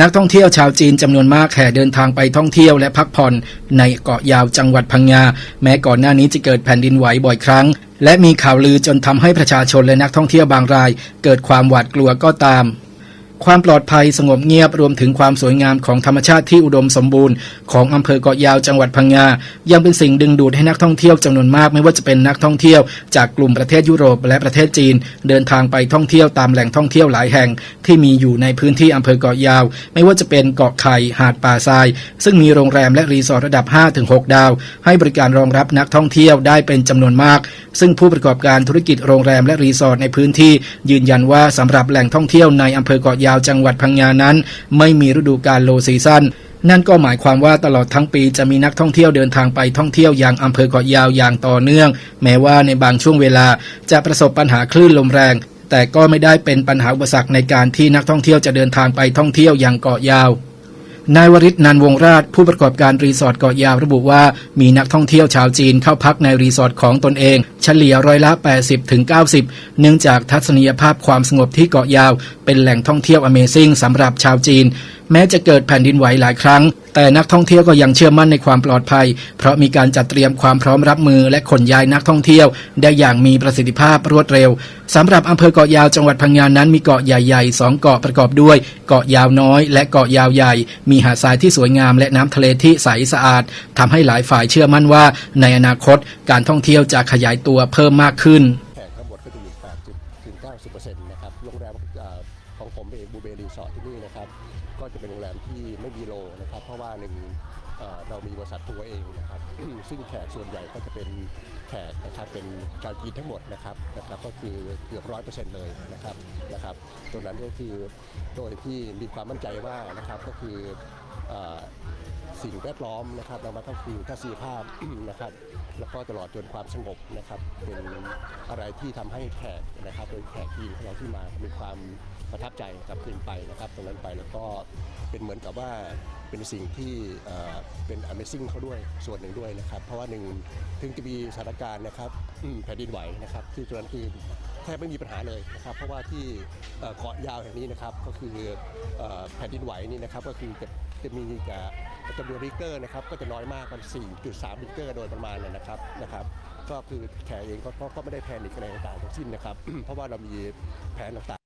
นักท่องเที่ยวชาวจีนจำนวนมากแห่เดินทางไปท่องเที่ยวและพักผ่อนในเกาะยาวจังหวัดพังงา แม้ก่อนหน้านี้จะเกิดแผ่นดินไหวบ่อยครั้ง และมีข่าวลือจนทำให้ประชาชนและนักท่องเที่ยวบางราย เกิดความหวาดกลัวก็ตาม ความปลอดภัยสงบเงียบรวมถึงความสวยงามของธรรมชาติที่อุดมสมบูรณ์ของอำเภอเกาะยาวจังหวัดพังงา ยังเป็นสิ่งดึงดูดให้นักท่องเที่ยวจำนวนมากไม่ว่าจะเป็นนักท่องเที่ยว จากกลุ่มประเทศยุโรปและประเทศจีน เดินทางไปท่องเที่ยวตามแหล่งท่องเที่ยวหลายแห่ง ที่มีอยู่ในพื้นที่อำเภอเกาะยาว ไม่ว่าจะเป็นเกาะไข่หาดป่าทราย ซึ่งมีโรงแรมและรีสอร์ทระดับ 5-6 ดาว ให้บริการรองรับนักท่องเที่ยวได้เป็นจำนวนมาก ซึ่งผู้ประกอบการธุรกิจโรงแรมและรีสอร์ทในพื้นที่ ยืนยันว่าสำหรับแหล่งท่องเที่ยวในอำเภอเกาะยาวจังหวัดพังงานั้น ไม่มีฤดูกาลโลซีซั่นนั่นก็หมายความว่าตลอดทั้งปีจะมีนักท่องเที่ยวเดินทางไปท่องเที่ยวอย่างอำเภอเกาะยาวอย่างต่อเนื่อง แม้ว่าในบางช่วงเวลาจะประสบปัญหาคลื่นลมแรง แต่ก็ไม่ได้เป็นปัญหาอุปสรรคในการที่นักท่องเที่ยวจะเดินทางไปท่องเที่ยวอย่างเกาะยาว นายวริศนันวงราชผู้ประกอบการรีสอร์ทเกาะยาวระบุว่า มีนักท่องเที่ยวชาวจีนเข้าพักในรีสอร์ทของตนเอง เฉลี่ยร้อยละ 80ถึง90เนื่องจากทัศนียภาพความสงบที่เกาะยาว เป็นแหล่งท่องเที่ยว Amazing สำหรับชาวจีนแม้จะเกิดแผ่นดินไหวหลายครั้ง แต่นักท่องเที่ยวก็ยังเชื่อมั่นในความปลอดภัย เพราะมีการจัดเตรียมความพร้อมรับมือและขนย้ายนักท่องเที่ยว ได้อย่างมีประสิทธิภาพรวดเร็วสำหรับอำเภอเกาะยาวจังหวัดพังงานนั้นมีเกาะใหญ่ๆสองเกาะประกอบด้วย เกาะยาวน้อย และเกาะยาวใหญ่ มีหาดทรายที่สวยงามและน้ำทะเลที่ใสสะอาดทำให้หลายฝ่ายเชื่อมั่นว่า ในอนาคตการท่องเที่ยวจะขยายตัวเพิ่มมากขึ้น แขกทั้งหมดก็จะมี80ถึง90%นะครับ โรงแรมของผมเองบูเบรีสอร์ทที่นี่นะครับ ก็จะเป็นโรงแรมที่ไม่มีโลนะครับ เพราะว่าหนึ่งเรามีบริษัททัวเองนะครับ ซึ่งแขกส่วนใหญ่ก็จะเป็นแขกนะครับเป็นชาวจีนทั้งหมดนะครับนะครับ ก็คือเกือบร้อยเปอร์เซ็นต์เลยนะครับนะครับตรงนั้นก็คือโดยที่มีความมั่นใจว่านะครับก็คืออ สิ่งแวดล้อมนะครับเรามาต้องคือทัศนียภาพนะครับ แล้วก็ตลอดจนความสงบนะครับ เป็นอะไรที่ทำให้แขกนะครับโดยแขกจีนของเราที่มามีความประทับใจกลับคืนไปนะครับ ตรงนั้นไปแล้วก็เป็นเหมือนกับว่าเป็นสิ่งที่เป็น Amazing เขาด้วยส่วนหนึ่งด้วยนะครับ เพราะว่าหนึ่งถึงจะมีสถานการณ์นะครับแผ่นดินไหวนะครับที่ตรงนั้นคือแทบไม่มีปัญหาเลยนะครับเพราะว่าที่เกาะยาวแห่งนี้นะครับก็คือเอ่อแผ่นดินไหวนี่นะครับก็คือจะจะมีจะ จำนวนลิเตอร์นะครับก็จะน้อยมากมัน 4.3ลิเตอร์โดยประมาณนะนะครับนะครับก็คือแขกเองก็ก็ก็ไม่ได้แพนิคอะไรต่างๆทั้งสิ้นนะครับ เพราะว่าเรามีแผนต่างๆ